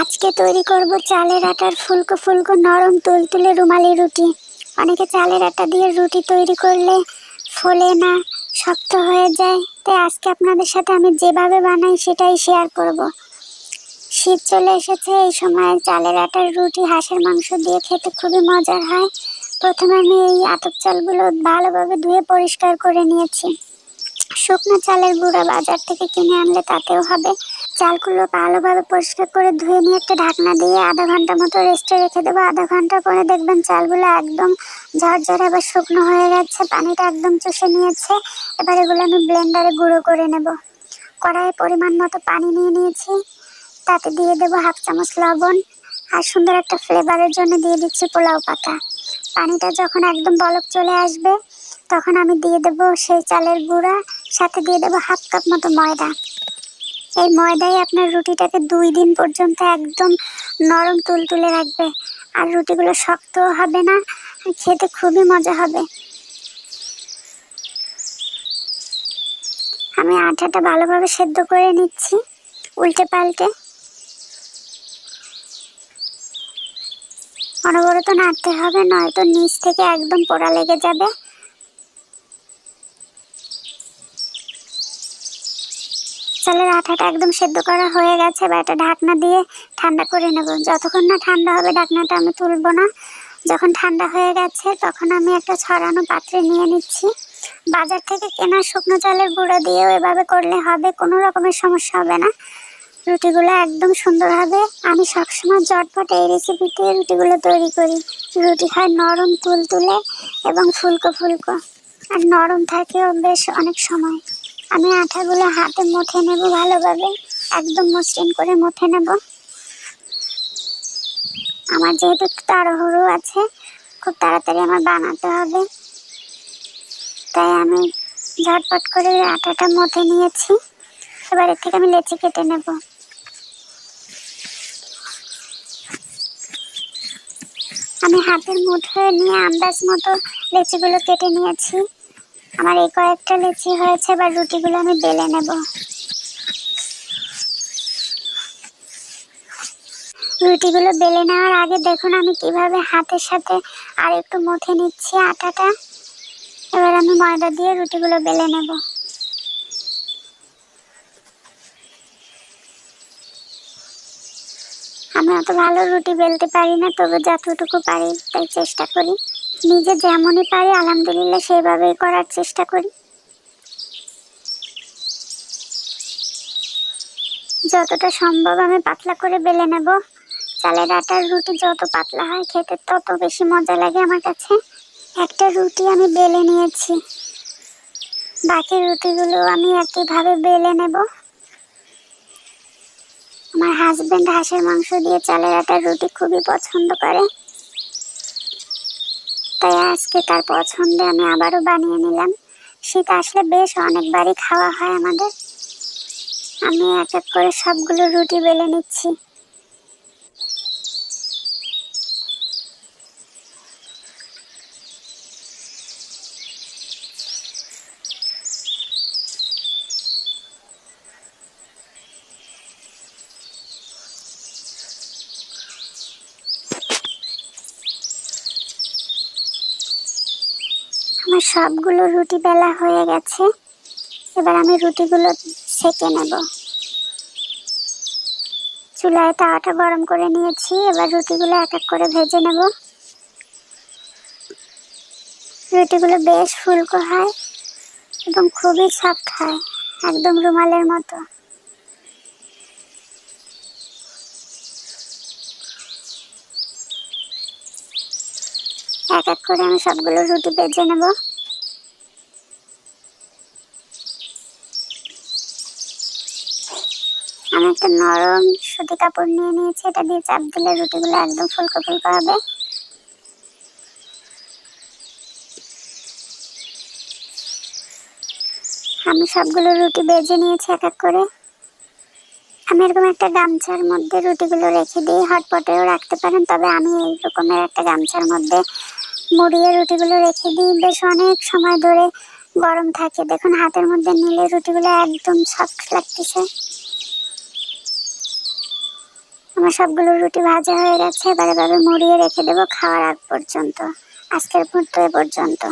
আজকে তৈরি করব চালের আটার ফুলকো ফুলকো নরম তুলতুলে রুমালি রুটি। অনেকে চালের আটা দিয়ে রুটি তৈরি করলে ফোলে না, শক্ত হয়ে যায়। তাই আজকে আপনাদের সাথে আমি যেভাবে বানাই সেটাই শেয়ার করব। শীত চলে এসেছে, এই সময় চালের আটার রুটি, হাঁসের মাংস দিয়ে খেতে খুবই মজার হয়। প্রথমে আমি এই আতপ চালগুলো ভালোভাবে ধুয়ে পরিষ্কার করে নিয়েছি। শুকনো চালের গুঁড়া বাজার থেকে কিনে আনলে তাতেও হবে। চালগুলো ভালোভাবে পরিষ্কার করে ধুয়ে নিয়ে একটা ঢাকনা দিয়ে আধা ঘণ্টা মতো রেস্টে রেখে দেবো। আধা ঘণ্টা পরে দেখবেন চালগুলো একদম ঝরঝরে আবার শুকনো হয়ে গেছে, পানিটা একদম চুষে নিয়েছে। এবার এগুলো আমি ব্লেন্ডারে গুঁড়ো করে নেব। কড়াইয়ে পরিমাণ মতো পানি নিয়ে নিয়েছি। তাতে দিয়ে দেবো হাফ চামচ লবণ আর সুন্দর একটা ফ্লেভারের জন্য দিয়ে দিচ্ছি পোলাও পাতা। পানিটা যখন একদম বলক চলে আসবে, তখন আমি দিয়ে দেব সেই চালের গুঁড়া সাথে দিয়ে দেবো হাফ কাপ মতো ময়দা। এই ময়দাই আপনার রুটিটাকে দুই দিন পর্যন্ত একদম নরম তুলতুলে রাখবে। আর রুটিগুলো শক্তও হবে না, খেতে খুবই মজা হবে। আমি আটাটা ভালোভাবে সেদ্ধ করে নিচ্ছি, উল্টে পাল্টে। অনবরত নাড়তে হবে, নয়তো নিচ থেকে একদম পোড়া লেগে যাবে। চালের আঠাটা একদম সেদ্ধ করা হয়ে গেছে বা একটা ঢাকনা দিয়ে ঠান্ডা করে নেব। যতক্ষণ না ঠান্ডা হবে, ঢাকনাটা আমি তুলবো না। যখন ঠান্ডা হয়ে গেছে, তখন আমি একটা ছড়ানো পাত্রে নিয়ে নিচ্ছি। বাজার থেকে কেনা শুকনো চালের গুঁড়ো দিয়েও এভাবে করলে হবে, কোনো রকমের সমস্যা হবে না। রুটিগুলো একদম সুন্দর হবে। আমি সবসময় জটপট এই রেসিপিতে রুটিগুলো তৈরি করি। রুটি হয় নরম তুলতুলে এবং ফুলকো ফুলকো, আর নরম থাকেও বেশ অনেক সময়। আমি আঠাগুলো হাতে মুঠে নেব ভালোভাবে, একদম মসৃণ করে মুঠে নেব। আমার যেহেতু তাড়াহুড়ো আছে, খুব তাড়াতাড়ি আমার বানাতে হবে। তাই আমি ঝটপট করে আটাটা মুঠে নিয়েছি। এবার এর থেকে আমি লেচি কেটে নেব। আমি হাতের মুঠোয় নিয়ে আন্দাজ মতো লেচিগুলো কেটে নিয়েছি। আমার এই কয়েকটা লুচি হয়েছে, এবার রুটিগুলো আমি বেলে নেব। রুটিগুলো বেলে নেওয়ার আগে দেখুন আমি কীভাবে হাতের সাথে আর একটু মুথে নিচ্ছি আটাটা। এবার আমি ময়দা দিয়ে রুটিগুলো বেলে নেব। আমি অত ভালো রুটি বেলতে পারি না, তবে যতটুকু পারি তাই চেষ্টা করি। নিজে যেমনই পারি, আলহামদুলিল্লাহ সেইভাবেই করার চেষ্টা করি। যতটা সম্ভব আমি পাতলা করে বেলে নেব। চালের আটার রুটি যত পাতলা হয় খেতে তত বেশি মজা লাগে আমার কাছে। একটা রুটি আমি বেলে নিয়েছি। বাকি রুটিগুলো আমি একইভাবে বেলে নেব। আমার হাজবেন্ড হাঁসের মাংস দিয়ে চালের আটার রুটি খুবই পছন্দ করে। তাই আজকে তার পছন্দে আমি আবারও বানিয়ে নিলাম। শীত আসলে বেশ অনেকবারই খাওয়া হয় আমাদের। আমি এক এক করে সবগুলো রুটি বেলে নিচ্ছি। আমার সবগুলো রুটি বেলা হয়ে গেছে। এবার আমি রুটিগুলো সেকে নেব। চুলায় তাওয়াটা গরম করে নিয়েছি, এবার রুটিগুলো এক এক করে ভেজে নেব। রুটিগুলো বেশ ফুলকো হয় এবং খুবই সফট হয়, একদম রুমালের মতো। এক এক করে আমি সবগুলো রুটি ভেজে নেব। আমি একটা নরম সুতি কাপড় নিয়ে নিয়েছি, এটা দিয়ে চাপ দিলে রুটিগুলো একদম ফুলকো ফুলকো হবে। আমি সবগুলো রুটি বেজে নিয়েছি এক এক করে। আমি এরকম একটা গামছার মধ্যে রুটিগুলো রেখে দিই, হটপটেও রাখতে পারেন, তবে আমি এই রকমের একটা গামছার মধ্যে মুড়িয়ে রুটিগুলো রেখে দিই। বেশ অনেক সময় ধরে গরম থাকে। দেখুন, হাতের মধ্যে নিলে রুটিগুলো একদম সফট লাগতেছে। আমার সবগুলো রুটি ভাজা হয়ে গেছে। এবার এভাবে মুড়িয়ে রেখে দেবো খাওয়ার আগ পর্যন্ত। আজকের মতো এ পর্যন্ত।